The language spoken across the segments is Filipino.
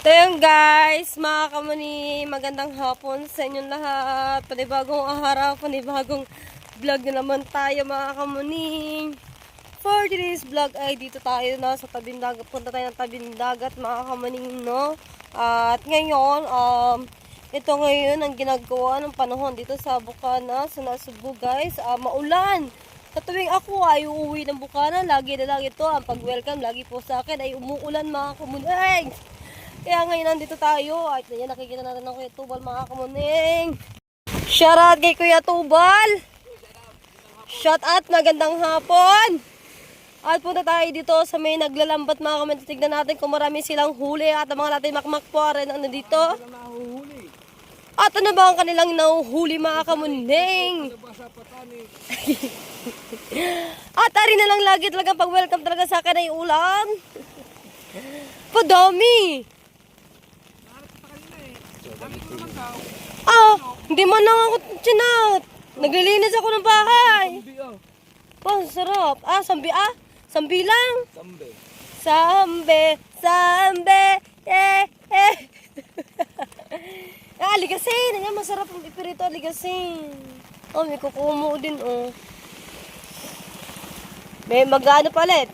So yun guys, mga kamuni, magandang hapon sa inyong lahat. Panibagong araw, panibagong vlog na naman tayo mga kamuni. For today's vlog ay dito tayo na sa tabing dagat. Punta tayo ng tabing dagat mga kamuni, no? At ngayon, um, ito ngayon ang ginagawa ng panahon dito sa Bukana, sa Nasubo guys. Ah, maulan. Sa tuwing ako ay uuwi ng Bukana, lagi na lang ito ang pag-welcome. Lagi po sa akin ay umuulan mga kamuning. Kaya ngayon nandito tayo at yan nakikita natin ng Kuya Tubal mga kamuning. Shout out kay Kuya Tubal. Shout out, magandang hapon. At punta tayo dito sa may naglalambat mga kamuning. Tignan natin kung marami silang huli at ang mga natin makmak po rin ang nandito. At ano ba ang kanilang nahuhuli mga kamuning? At ari na lang lagi talaga pag welcome talaga sa akin ay ulam. Padami. Ah, hindi man lang ako chinat. Naglilinis ako ng bahay. Oh, sarap. Ah, sambi ah. Sambi lang. Sambe. Sambe, sambe, eh, eh. ah, aligasin. Ayan, masarap ang pipirito, aligasin. Oh, may kukumo din, oh. May magano palit.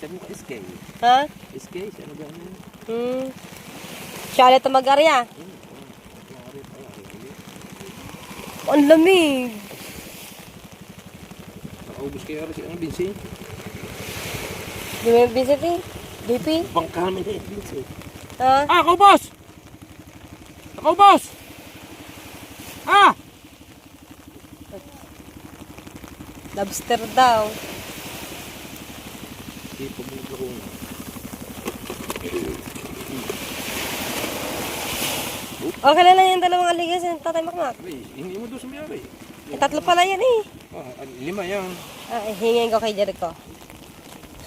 Sabi mo, SK. Ha? SK, siya na gano'n. Hmm. Charlotte Magarya. Ang lamig. Nakaubos kayo rin siya ng binsi. Di mo yung visit eh? DP? Bang kami na yung binsi. Ha? Ah, ako boss! Ako boss! Ah! Lobster daw. Hindi pa mo ko na. Okay na lang yung dalawang aligasin. Tatay Makmak. Ay, hindi mo doon sa mayari. Eh, tatlo pala yan eh. Ah, lima yan. Ah, eh, hingin ko kay Jericho.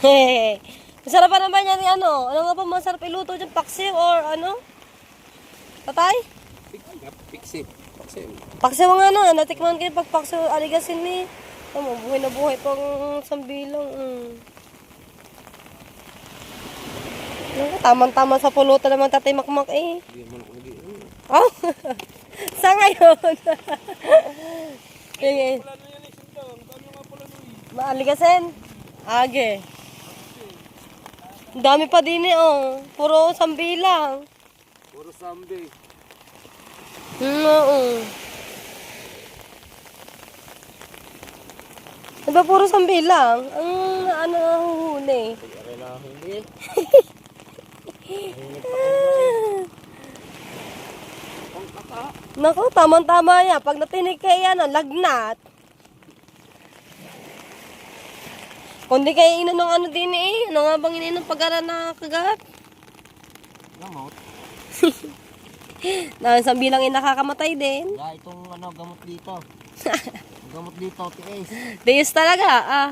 Hehehe. Masarap pa naman yan yung ano? Ano nga ba masarap iluto dyan? Paksiw or ano? Tatay? Pixip. Pixip. Paksiw nga ano, natikman ko yung pagpaksiw aligasin ni. Tama, buhay na buhay pang sambilang. Mm. Tamang-tama sa pulutan naman tatay makmak eh. Hindi mo na Oh, sa ngayon. Sige. Maaligasin. Age. Dami pa din eh, oh. Puro sambilang. Puro sambe. Mm, oo. Diba puro sambilang? Ang ano nahuhuli. Pag-aray na hindi. Ang kata. Naku, tamang-tama yan. Pag natinig kayo yan, lagnat. Kundi kayo inanong ano din eh. Ano nga bang ininom pag-ara na kagat? Gamot. Na isang bilang yung nakakamatay din. Wala itong ano, gamot dito. gamot dito, tiis. Diyos talaga, ah.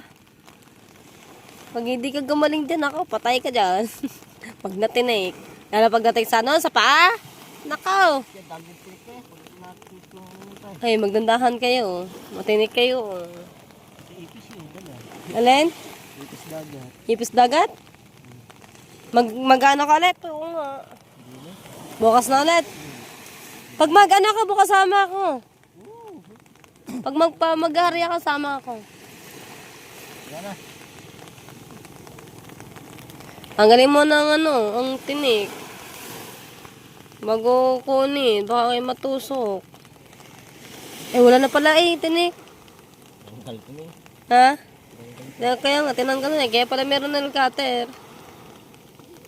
Pag hindi ka gumaling din ako, patay ka dyan. pag natinig. Lalo pagdating sa ano, sa paa. Nakaw. Ay, magdandahan kayo. Matinig kayo. Alin? Ipis dagat. Ipis dagat? Mag magano ka ulit? Oo nga. Bukas na ulit. Pag mag-ano ka, bukas sama ako. Pag magpa mag-area ka, sama ako. Yan na. Tanggalin mo ng ano, ang tinik. Bago kunin, baka kayo matusok. Eh, wala na pala eh, tinik. Ang kalito niya. Ha? Kaya, kaya nga, tinanggal na eh. Kaya pala meron na cutter.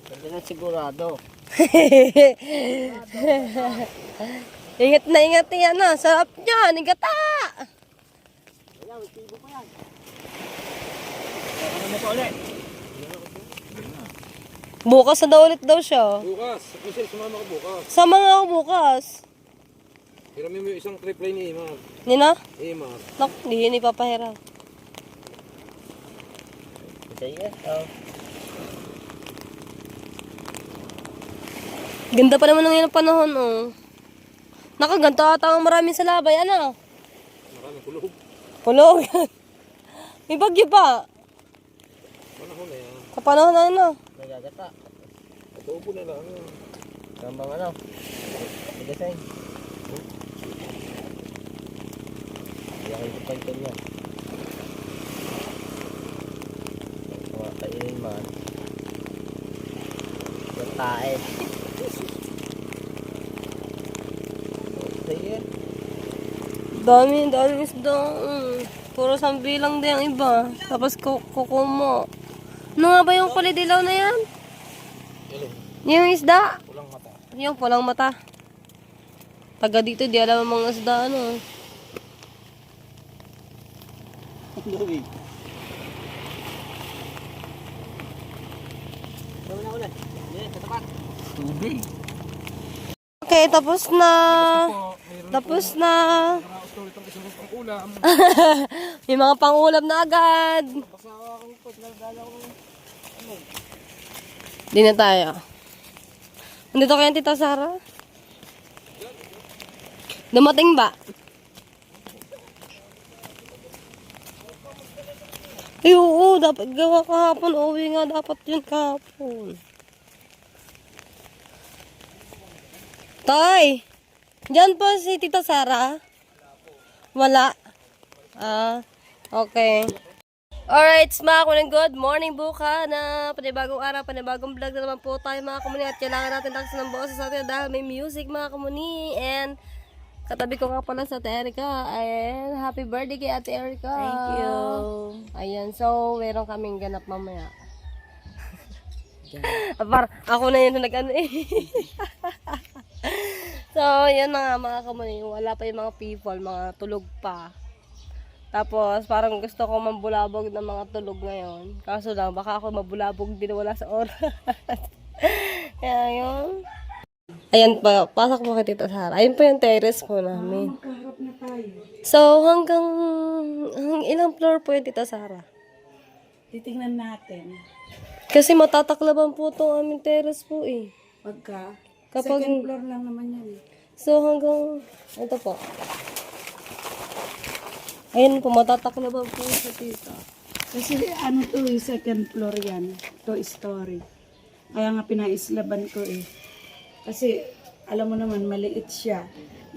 Pwede na sigurado. ingat na ingat yan ah. Sarap niyan, ingata! Wala, tibo pa yan. Ano mo pa ulit? Bukas na daw ulit daw siya. Bukas. Michelle, sumama ka bukas. Sama nga ako bukas. Hiramin mo yung isang reply ni Imar. Nina? Imar. Naku, hindi yun ipapahiram. Sige. Oh. Ganda pa naman ng ngayon ang panahon, oh. Nakaganto ata ang maraming sa labay, ano? Maraming kulog. Kulog. May bagyo pa. Panahon na yan. Sa panahon na ano. Nagagata. Ito na lang. Tambang ano? Design. Yakin ko pang yan. Mga kainin man. Yung tae. Sige. Dami, dami isda. Puro sambilang din ang iba. Tapos ku- kuko mo. Ano nga ba yung kulay dilaw na yan? Ilong. Yung isda? Kulang mata. Yung pulang mata. Taga dito, di alam ang mga isda ano. Lubig. Gawin na tapat. Tubig. Okay, tapos na. Tapos na. May mga pangulam na agad. Basta ako po, sinagdala ko. Di na tayo. Nandito kaya Tita Sara? Dumating ba? Ay, oo, dapat gawa kahapon. Uwi nga dapat yun kahapon. Tay! Diyan po si Tita Sara? Wala. Ah, okay. Alright, mga kunin good morning buka na panibagong araw, panibagong vlog na naman po tayo mga kumuni at kailangan natin laksan ng boses natin dahil may music mga kumuni and katabi ko nga pala sa Ate Erica and happy birthday kay Ate Erica. Thank you. Ayan, so meron kaming ganap mamaya. Par, ako na yun na nag-ano eh. so, yan na nga mga kumuni. Wala pa yung mga people, mga tulog pa. Tapos, parang gusto ko mambulabog ng mga tulog ngayon. Kaso lang, baka ako mabulabog din wala sa oras. Kaya yun. Ayan pa, pasok po kay Tita Sara. Ayun po yung terrace po namin. So, hanggang, hanggang ilang floor po yung Tita Sara? Titingnan natin. Kasi matataklaban po itong aming terrace po eh. Pagka, Kapag- second floor lang naman yan eh. So, hanggang, ito po. Ayun po, matataklaban po sa tita. Kasi ano to eh, second floor yan. To story. Kaya nga pinaislaban ko eh. Kasi alam mo naman, maliit siya.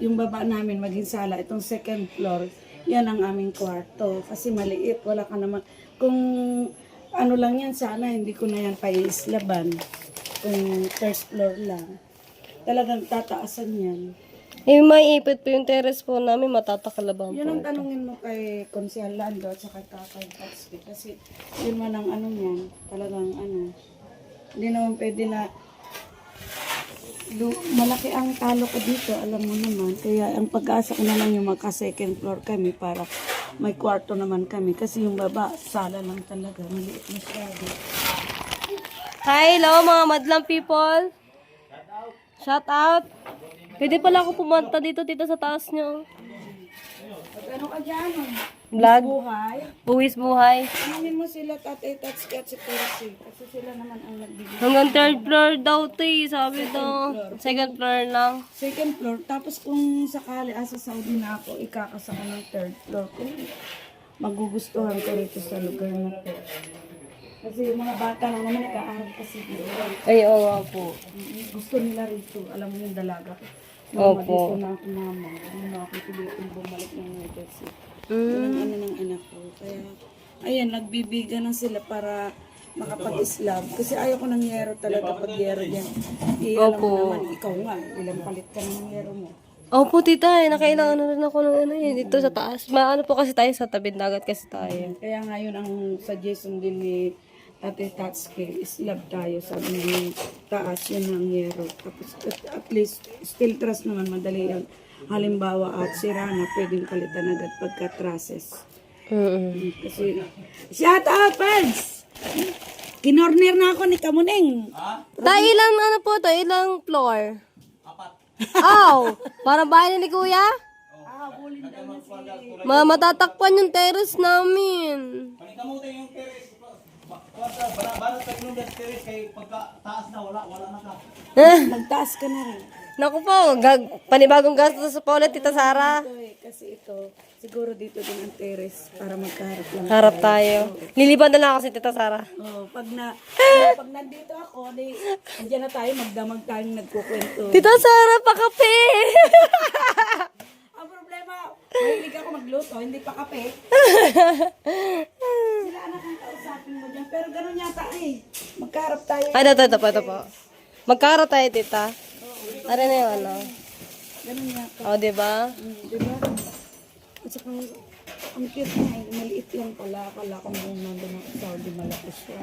Yung baba namin maging sala, itong second floor, yan ang aming kwarto. Kasi maliit, wala ka naman. Kung ano lang yan, sana hindi ko na yan paislaban. Kung first floor lang. Talagang tataasan yan. Eh, may ipit po yung terrace po namin, matataklaban Yun po. ang tanungin mo kay Consel Lando at saka Tatay Patsy. Kasi yun man ang ano niyan, talagang ano, hindi naman pwede na lu- malaki ang talo ko dito, alam mo naman. Kaya ang pag-asa ko na lang yung magka second floor kami para may kwarto naman kami. Kasi yung baba, sala lang talaga, maliit masyado. Hi, hello mga madlang people. Shout out. Pwede pala ako pumunta dito, tita, sa taas nyo. Ano ka dyan? Vlog. Buhay. Buwis buhay. Tanungin mo sila Tatay Tatsky at si Percy. Kasi sila naman ang nagbibigay. Hanggang third floor daw, to eh. Sabi daw. Second floor lang. Second floor. Tapos kung sakali asa Saudi na ako, ikakasa ko ng third floor. Kung magugustuhan ko rito sa lugar na to. Kasi yung mga bata lang naman nag-aaral kasi dito. Ay, oo nga po. Gusto nila rito. Alam mo yung dalaga ko. Opo. Dito na ako mama. Ano na ako pilitin bumalik ng New Jersey. Yun ang ano ng anak ko. Kaya, ayan, nagbibigan na sila para makapag-islam. Kasi ayaw ko ng yero talaga pag yero yan. Eh, alam mo naman, ikaw nga, ilang palit ka ng yero mo. Opo, tita, eh. Nakailangan na rin ako ng ano eh. Dito sa taas. Maano po kasi tayo sa tabi dagat kasi tayo. Kaya nga yun ang suggestion din ni Ate Tatsuki, islab tayo sa ng taas yun ng yero. Tapos at, at least steel truss naman madali yun. Halimbawa at sira na pwedeng palitan agad pagka trusses. Mm Kasi, shout out, Pads! Kinorner na ako ni Kamuning. Tayo ilang ano po to? Ilang floor? Apat. Aw! Parang bahay ni Kuya? Ma matatakpan yung terrace namin. Magtaas ka na rin. Naku po, gag panibagong gastos sa paulit, Tita Sara. Ito eh, kasi ito, Siguro dito din ang terrace para magkaharap lang. Harap tayo. Liliban na lang kasi Tita Sara. Oh, pag na pag nandito ako, di andiyan na tayo magdamag tayong nagkukwento. Tita Sara, pakape! Ang problema, mahilig ako magluto, hindi pa kape. Sila anak ang kausapin mo dyan. Pero gano'n yata eh. Magkaharap tayo. Ay, ito, ito, ito, po. Magkara tayo, Tita. Ano na yung ano? Gano'n yata. O, di ba? Mm, di ba? At saka, ang cute niya eh. Maliit lang pala. Akala ko nung nandun sa Saudi, malaki siya.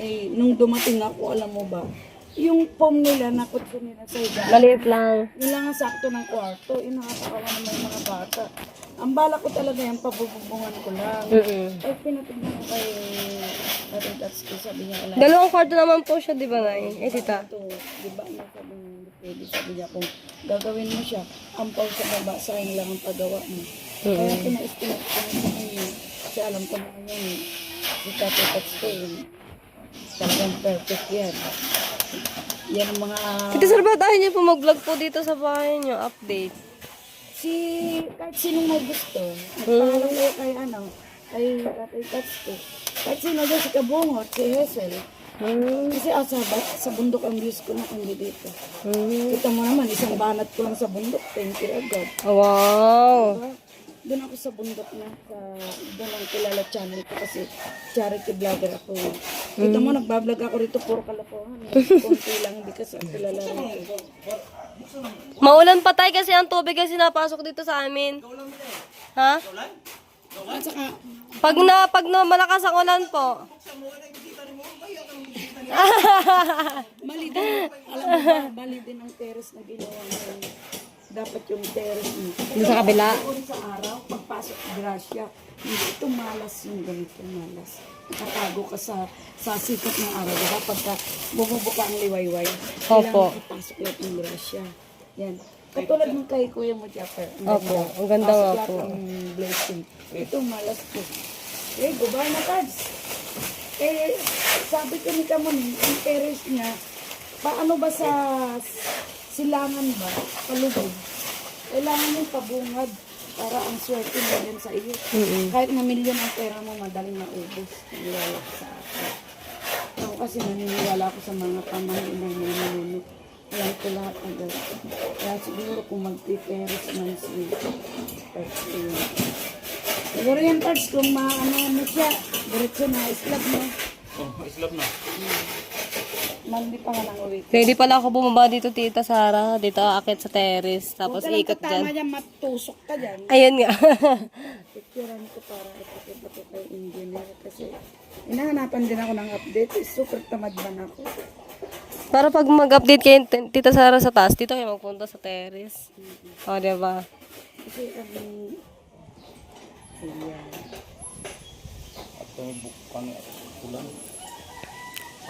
Eh, nung dumating ako, alam mo ba, yung foam nila, nakutso nila sa iba. Maliit lang. Yun lang ang sakto ng kwarto. Nakakatawa naman yung mga bata. Ang bala ko talaga yan, pabububungan ko lang. Mm-mm. Eh, pinatignan ko kay Ate Tatsuki, sabi niya, wala Dalawang kwarto naman po siya, di ba, Nay? Eh, Tita. ito. Di ba, ano sabi niya, hindi pwede. Sabi niya, kung gagawin mo siya, ampaw sa baba, sa akin lang ang pagawa mo. Kaya pina-estimate ko na sa kanya. Kasi alam ko naman yan, eh. si Tate Tatsuki, eh, talagang perfect yan. Yan ang mga... Tita Sara, ba't ayaw niyo po mag-vlog po dito sa bahay niyo? Update. Si, kahit sinong may gusto, nagpaalam ko kay ano, kay Tatay Tatsuki. Kahit sino dyan, si Kabungot, si Hazel. Hmm. Kasi ah, sa, ba- sa bundok ang views ko na kundi dito. Hmm. Kita mo naman, isang banat ko lang sa bundok, thank you agad. Wow. Diba? Doon ako sa bundok na, sa, doon ang kilala channel ko kasi charity vlogger ako. Kita mo, nagbablog ako rito, puro kalokohan. Kunti lang, hindi kasi ako kilala rito. Maulan pa tayo kasi ang tubig kasi napasok dito sa amin. Ha? At saka, Pag na pag na malakas ang ulan po. Mali din. Alam mo ba, mali din ang terrace na ginawa ngayon. Dapat yung terrace mo. Doon sa kabila. Doon sa araw, pagpasok grasya, hindi ito malas yung ganito malas. Nakatago ka sa sa sikat ng araw. Diba? Pagka bumubuka ang liwayway, Opo. kailangan ipasok lahat ng grasya. Yan. Katulad ng kay Kuya mo, Japper. Ang Opo, ganda. ang ganda Pasok nga lahat po. ng blessing. Ito malas po. Eh, gubay na tads. Eh, sabi ko ni Kamon, ang terrace niya, paano ba sa silangan ba, palubog, kailangan yung pabungad para ang swerte mo yan sa iyo. Kahit na milyon ang pera mo, madaling maubos. Naniwala ko sa akin. Ako kasi naniniwala ko sa mga pamahiin ng nilunod. Alam ko lahat ng gawin. Kaya siguro kung magti-terrace man si Perks yun. Siguro yan, Perks, kung maano mo siya, diretso na, islab mo. Oh, islap na. Mandi pa nga lang uwi. Pwede pala ako bumaba dito, Tita Sara. Dito akit sa terrace. Tapos Huwag ka lang ikot dyan. dyan, matusok ka dyan. Ayun nga. Picturean ko para ipakita ko kay engineer kasi hinahanapan din ako ng update. Eh, Super tamad man ako. Para pag mag-update kayo, Tita Sara sa taas, dito kayo magpunta sa terrace. O, di ba? Kasi ang... Ayan. At may bukan ulan.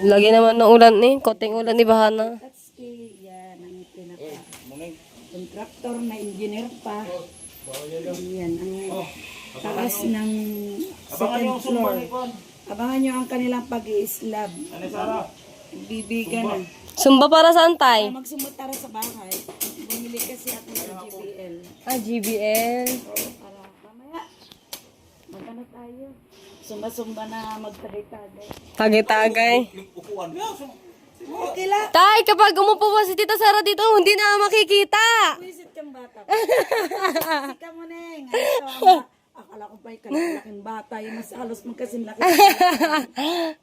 Lagi naman ng ulan eh. Koting ulan ni Bahana. That's key. Yan ang pinaka... Contractor na engineer pa. Yan ang taas ng second floor. Abangan nyo ang kanilang pag-i-slab. Ano? Bibigan na. Sumba para saan tay? Magsumutara sa bahay. Bumili kasi ako ng GPL. Ah, GBL. Para mamaya. Magkano tayo? Sumba-sumba na magtagay-tagay. Tagay-tagay. Upuan. Okay lang. Tay, kapag umupo pa si Tita Sara dito, hindi na makikita. Visit kang bata. Sika mo, Neng. Ito, akala ko pa'y kalaking bata. Yung mas halos magkasin laki. Yan,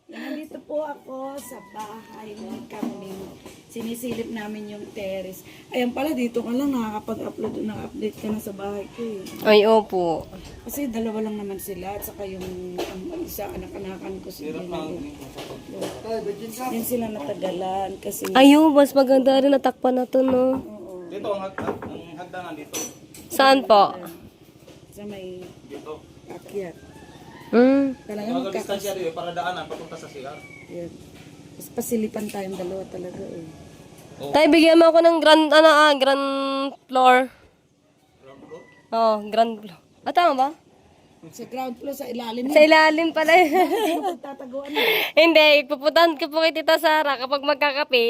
nandito po ako sa bahay ni Kaming. Sinisilip namin yung terrace. Ayan pala, dito ka lang nakakapag-upload, naka-update ka na sa bahay ko eh. Ay, opo. Kasi dalawa lang naman sila at saka yung ang isa anak-anakan ko si Jenny. Yan sila natagalan kasi Ayun, mas maganda rin natakpan na to, no? oo, Dito ang, hag- ang hagdanan dito. Saan po? sa may Dito. akyat. Hmm. Talaga Mga magkakas... distansya dito para daanan papunta sa CR. Yan. Mas pasilipan tayong dalawa talaga eh. Tay, bigyan mo ako ng grand, ano ah, grand floor. Ground floor. Oh, grand floor. Ah, tama ba? Sa ground floor, sa ilalim Sa ilalim pala pagtataguan mo? Hindi, pupuntahan ko po kay Tita Sara kapag magkakape.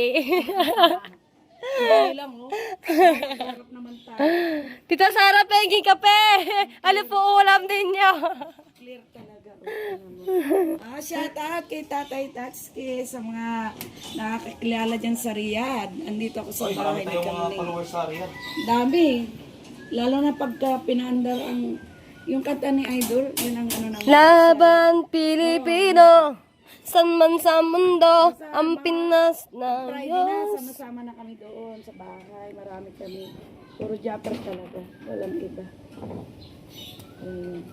Hindi lang, oh. Harap naman tayo. Tita Sara, penging kape. Ano po ulam din niyo? Clear talaga. Oh. ah, shout out kay Tatay Tatsuki sa mga nakakakilala dyan sa Riyadh. Andito ako sa bahay ni Kamling. followers sa Riyadh. Dami. Lalo na pagka pinaandar ang yung kanta ni Idol, yun ang ano ng Laban Pilipino, san man sa mundo, ang Pinas na Friday na, sama-sama na kami doon sa bahay. Marami kami. Puro Japper talaga. Walang iba. Ayun.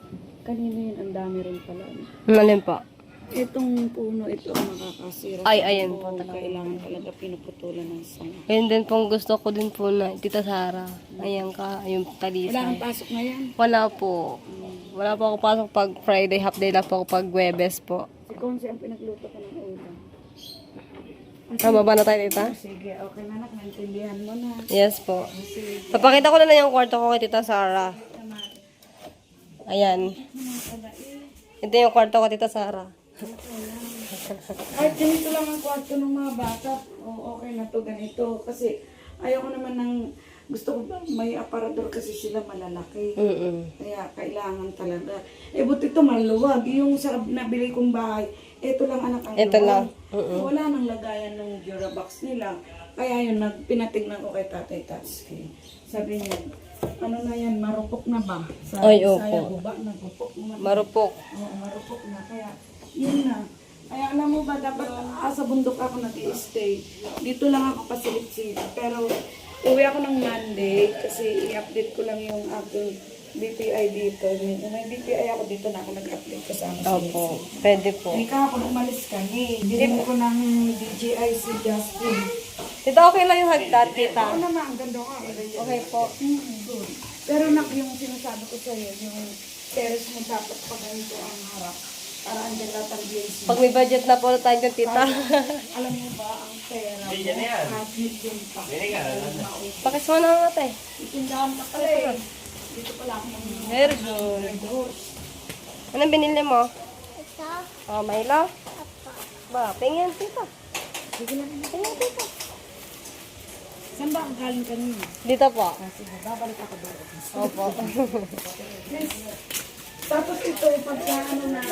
Kanina yun, ang dami rin pala. Alin po? Itong puno, ito ang nakakasira. Ay, ayan po. Kailangan talaga pinuputulan ng sanga. Ayun din pong gusto ko din po na Tita Sara. Ayan ka, yung Wala talisay. kang pasok ngayon. Wala po. Wala po ako pasok pag Friday, half day lang po ako pag Webes po. Si Konsi ang pinagluto ko ng ulam. Tama ba na tayo, Tita? Sige, okay na nak, naintindihan mo na. Yes po. Sige. Papakita ko na lang yung kwarto ko kay Tita Sara. Ayan. Ito yung kwarto ko, Tita Sara. Kahit ganito lang ang kwarto ng mga bata, o okay na to ganito. Kasi ayaw ko naman ng, gusto ko may aparador kasi sila malalaki. Mm-mm. Kaya kailangan talaga. Eh, buti ito maluwag. Yung sa nabili kong bahay, ito lang anak ang Ito lang. luwag. Wala nang lagayan ng Durabox nila. Kaya yun, nag, pinatignan ko kay Tatay Tatsuki. Sabi niya, ano na yan, marupok na ba? Sa Ay, Bisaya, opo. guba, nagupok na. Marupok. Oo, marupok na. Kaya, yun na. Kaya alam mo ba, dapat ah, sa bundok ako nag stay Dito lang ako pasilip-silip. Pero, uwi ako ng Monday kasi i-update ko lang yung aking DPI dito. Yung may DPI ako dito na ako nag-update kasama sa Opo. Pwede po. Ay, kahapon umalis kami. Binili ko ng DJI si Justin. Tita, okay lang yung hagdan, Tita. Ako naman, ang ganda nga. Okay po. Mm, good. Pero nak, yung sinasabi ko sa'yo, yung terrace mo dapat pa ganito ang harap. Para andyan lahat ang mo. Pag may budget na po tayo dyan, Tita. Alam mo ba, ang pera mo, kahit din pa. Pakis mo na nga, te. Itindahan pa pala eh. Dito pala ako ng good. Anong binili mo? Ito. Oh, Milo? Ba, pingin, Tita. Sige lang. Pingin, Tita. Saan ba ang galing kanina? Dito po. Kasi babalik ako doon. Opo. Tapos ito, pagka ano na,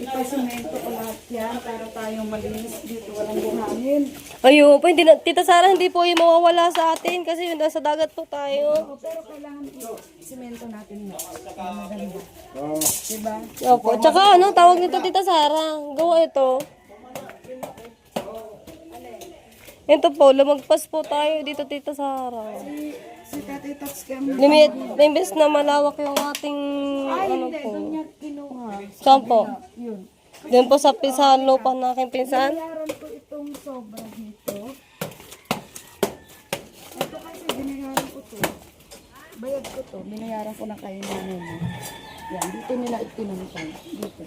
ipasimento ko lahat yan para tayo malinis dito, walang buhangin. Ayun po, hindi na, Tita Sara, hindi po yung mawawala sa atin kasi yun, nasa dagat po tayo. Oo, pero kailangan i-simento natin mo. Maganda. Diba? Opo. Tsaka ano, tawag nito Tita Sara. Gawa ito. Ito po, lumagpas po tayo dito Tita Sara. Si, si Tatay Tats kami. Limit, imbes na malawak yung ating, Ay, ano hindi. po. Doon niya kinuha. Saan po? Yun. Doon po sa, sa lupa ng aking pinsan. Binayaran ko itong sobra dito. Ito kasi binayaran ko to. Bayad ko to. Binayaran ko na kayo na mo. Yan, dito nila itinangkay. Dito.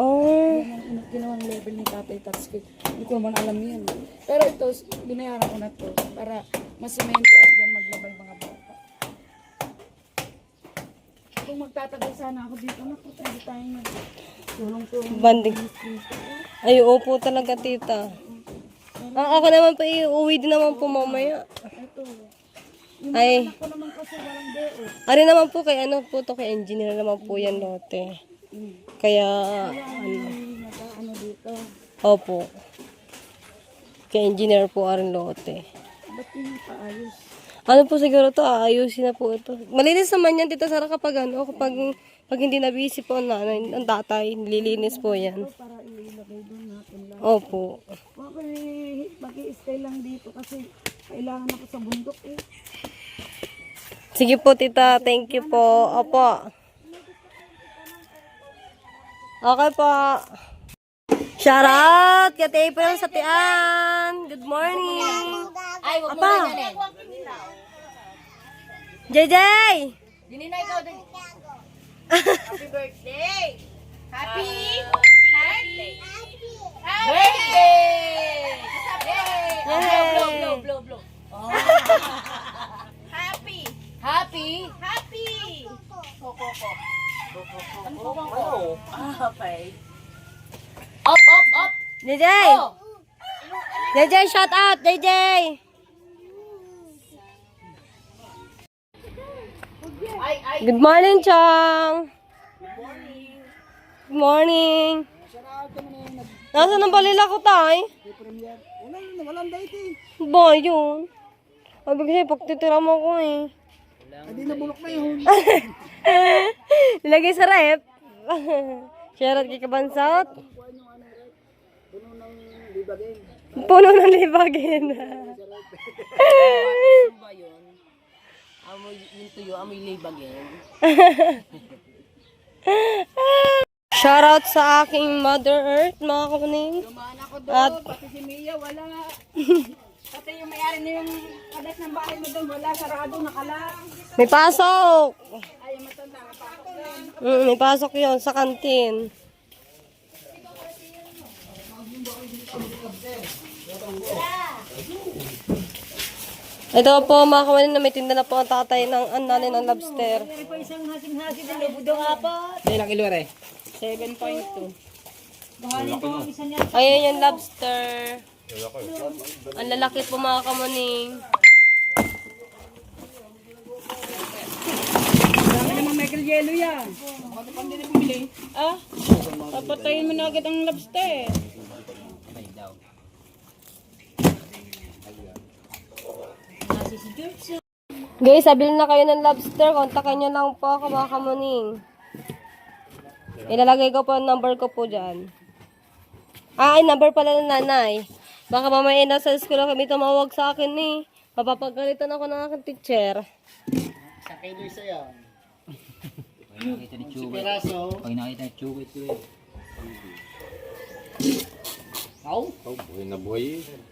Oh. Yan ang ginawang level ni Tatay Tatsuki. Hindi ko naman alam yan. Pero ito, binayaran ko na to para masemento at yan maglabay mga bata. Kung magtatagal sana ako dito, naku, pwede tayo mag tulong-tulong. Banding. Ay, opo talaga, tita. Ah, ako naman po, iuwi din naman po mamaya. Ito. Yung Ay, ako naman kasi walang deo. ari naman po kay ano po to, kay engineer naman po yan lote. Kaya, ano, naka-ano dito. opo. Kay engineer po aring lote. Ba't yung paayos? Ano po siguro to, aayusin na po ito. Malinis naman yan, tita Sara, kapag ano, kapag, pag hindi na busy po ang nanay, ang tatay, nililinis po yan. Para ilagay doon natin lang. Opo. Okay, mag-i-stay lang dito kasi kailangan ako sa bundok eh. Sige po, tita. Thank you po. Opo. Okay po. Shout out kay April sa Tian. Good morning. Ay, wag mo Apa? na yan eh. JJ! Dini na ikaw din. Happy birthday! Happy? Happy? Birthday! Yay! Blow, blow, blow, blow. Oh. Happy! Happy? Happy! Koko, koko. Ano bang koko? Ah, okay. Up, up, up! JJ! Oh! JJ, shout out! JJ! Good morning, Chang. Good morning. Nasaan ang balila ko, tay? Walang, walang date eh. Ba, yun. Sabi kasi, pagtitira mo ko eh. Hindi na bulok na yun. Nilagay sa rep. Shoutout kay Kabansat. Puno ng libagin. ba yun? Amoy yung tuyo, amoy libagin. Shoutout sa aking Mother Earth, mga kamuning. Dumaan ako At Pati si Mia, wala. Pati yung may-ari na yung kadas ng bahay mo doon, wala. Sarado, nakalang. may pasok. Ay, matanda, napakot doon. Mm, may pasok yon sa kantin. Ito po mga kawanin na may tinda na po ang tatay ng ang nanay ng lobster. Meron pa isang hasing-hasing na lubudong apat. Ilang kilo re? 7.2. Bahalin ko ang isa niya. Ayan yung lobster. Ang lalaki po mga kamuning. Dami naman Michael Yelo yan. Bakit pa hindi bumili? Ah? Papatayin mo na agad ang lobster. Guys, sabihin na kayo ng lobster. Kontakin nyo lang po ako mga kamuning. Ilalagay ko po ang number ko po dyan. Ah, ay, number pala ng nanay. Baka mamaya na sa school kami tumawag sa akin eh. Mapapagalitan ako ng aking teacher. Sa kilo isa yan. Pag nakita ni Chubit. Pag nakita ni Chubit eh. Aw? Oh, buhay na buhay eh.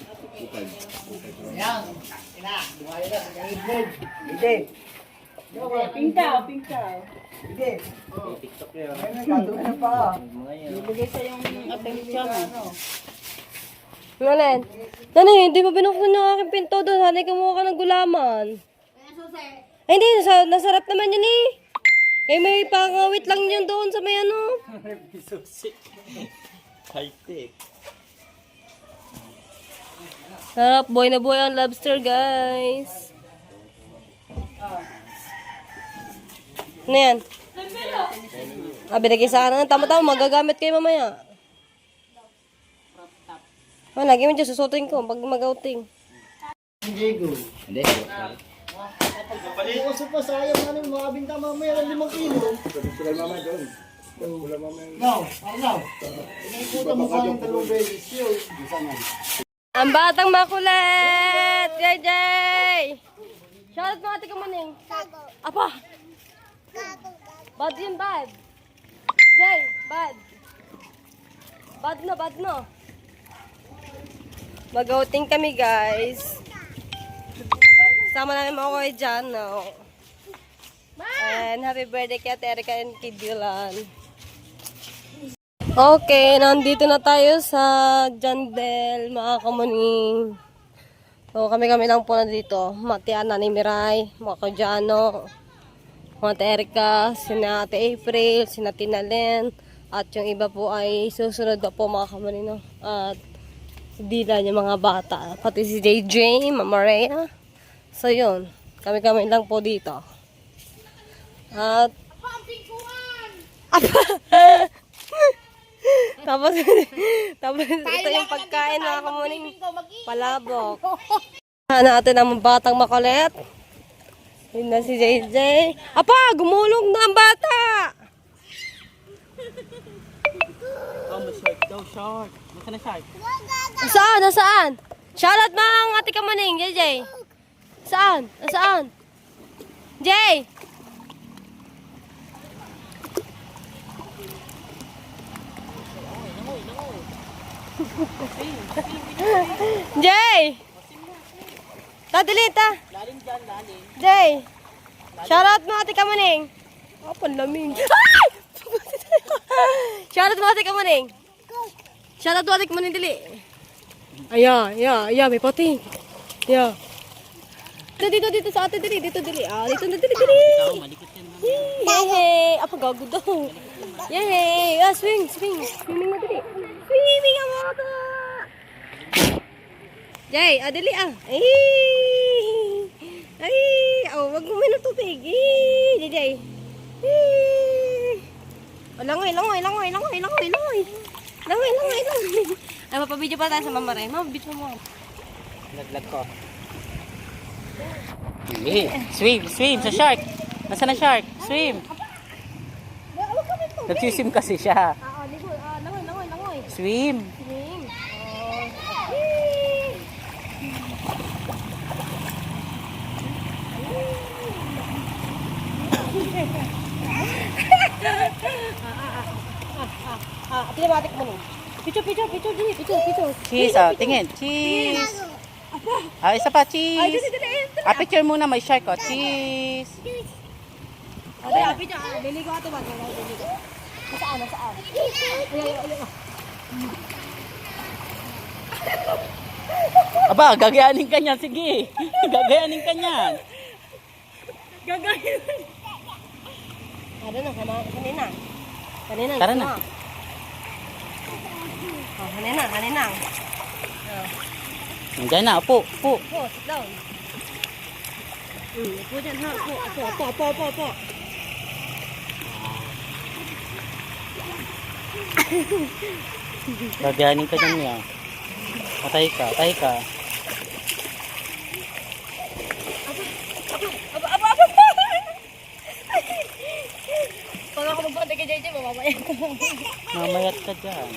Pinkaw, pinkaw. Ibigay sa yung atensyon. Nalen? Nani, hindi mo binuksan yung aking pinto doon. Hanay kumuha ka ng gulaman. Ay, hindi. Nasa, nasarap naman yun eh. Eh, may pangawit lang yun doon sa may ano. High-tech. Sarap, boy na boy ang lobster, guys. Ano yan? Ah, binigay sa akin. Tama-tama, magagamit kayo mamaya. Ah, lagi mo dyan, susutin ko pag mag-outing. Diego. Hindi. Uso pa sayang ano, makabinta mamaya ng limang kilo. Sugal mamaya doon. No, Arnaw. Inaikutan mo kayong dalawang beses yun. Ang batang makulit! JJ! Shoutout mga tika maning. Apa? Bad yun, bad. Jay, bad. Bad no, bad no. Mag-outing kami, guys. Sama namin mga kayo dyan, no? And happy birthday kay Ate Erika and kay Dylan. Okay, nandito na tayo sa Jandel, mga kamuning. So, kami-kami lang po na dito. Mati Ana ni Miray, mga kadyano, mga Erika, sina Ate April, sina Tina Len, at yung iba po ay susunod pa po mga kamuning. No? At si Dila yung mga bata, pati si JJ, Mama Rhea. So, yun. Kami-kami lang po dito. At tapos, tapos ito yung pagkain na kamuning palabok. natin ang batang makulit. Yun na si JJ. Apa, gumulong na ang bata! Saan? Nasaan? Shoutout mga ang ate kamuning, JJ. Saan? Nasaan? Jay! Jay! Tadilit ah! Lalim dyan, lalim. Jay! Shoutout mo ate kamuning. Oh, panlamig. Ay! Shoutout mo ate kamuning. Shout out to mo ni Dili. Ayan, ayan, ayan, may pating. Yeah. Dito, dito, dito sa ate Dili, dito Dili. Ah, dito na Dili, Dili. Yay! Apa gago daw. Yay! Ah, swing, swing. Swimming na Dili. Swimming ang mga. Jay, ah, Dili ah. Ay! Ay! Oh, wag mo may tubig. Ay! Jay, Jay. Ay! Oh, langoy, langoy, langoy, langoy, langoy, langoy. Langoy, langoy, langoy. Ay, mapabidyo pa tayo sa mama rin. Mapabidyo mo. Laglag ko. Swim, swim sa shark. Nasaan na shark? Swim. Nagsisim kasi siya. Ah, oh, ligo. Ah, langoy, Swim. Swing. Oh. Ah, pinamatik mo nun. Picho, picho, picho, dili, picho, picho. Cheese, oh. Tingin. Cheese. Ah, isa pa, Ay, cheese. dili, dili, dili. Ah, picture muna may shark, oh. Cheese. Dili, ah, picho. Ah, liligo ato ba? Liligo. Nasaan, nasaan? Ay, ay, ay, ay. Aba, gagayanin ka niyan. Sige. gagayanin ka niyan. Gagawin. Ano na, kana, kanina. Kanina. Tara na. Oh, kanina, kanina. Diyan na, upo, upo. Po, sit down. Hmm, upo dyan ha. Upo, upo, upo, upo, upo, upo. Gagayanin ka niyan niya. Ka, patay ka. Aba, aba. Pag ako magbante kay JJ, mamamaya ko. Mamayat ka dyan.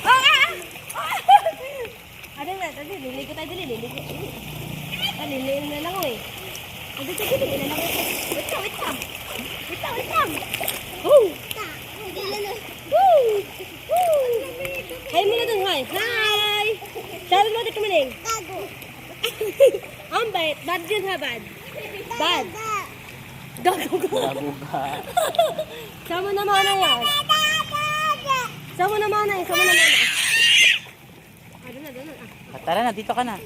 Ah, ah, ah. Ano na, dali, liligo tayo, dali, liligo. Ah, liligo na lang, eh. Ah, dito, dito, dito, na lang. Wait lang, wait lang. Wait lang, wait lang. Woo! Hi muna dun, hi. Hi! Sabi mo, di kamaling. Gago. Ang bait. Bad yun ha, bad. Bad. Gago ko. Gago ka. Sama na yan. Sama na yan. Sama naman na. Ah, doon na, doon na. Ah. Ah, Tara na, dito ka na.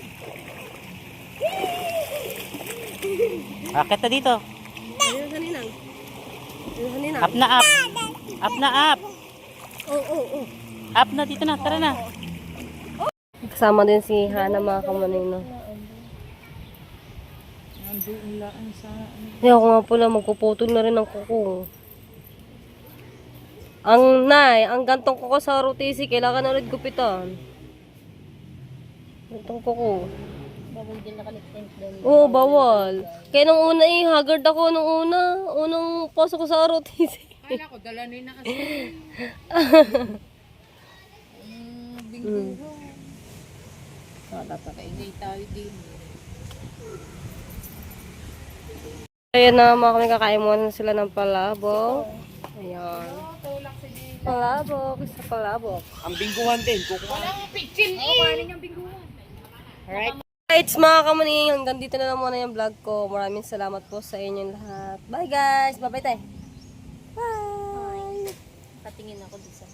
Akit na dito. Ayun sa ninang. Ayun sa ninang. Up na up. Up na up. Oo, oo, oo. Up na, dito na. Tara na. Kasama din si Hana mga kamaning no. Hindi ako nga pala magpuputol na rin ng kuko. Ang nay, ang gantong kuko sa rotisi, kailangan na ulit gupitan. Gantong kuko. Bawal din nakaliktent doon. Oo, bawal. Kaya nung una eh, haggard ako nung una. Unang pasok ko sa rotisi. Kala ko, dala na kasi. Mm. Kaingay tayo din. Ayan na mga kami kakain muna sila ng palabok. Ayan. Palabok, isa palabok. Ang bingguhan din. Kukuha. Alright. It's mga kamuning, hanggang dito na lang muna yung vlog ko. Maraming salamat po sa inyong lahat. Bye guys! Bye-bye tayo! Patingin ako dito sa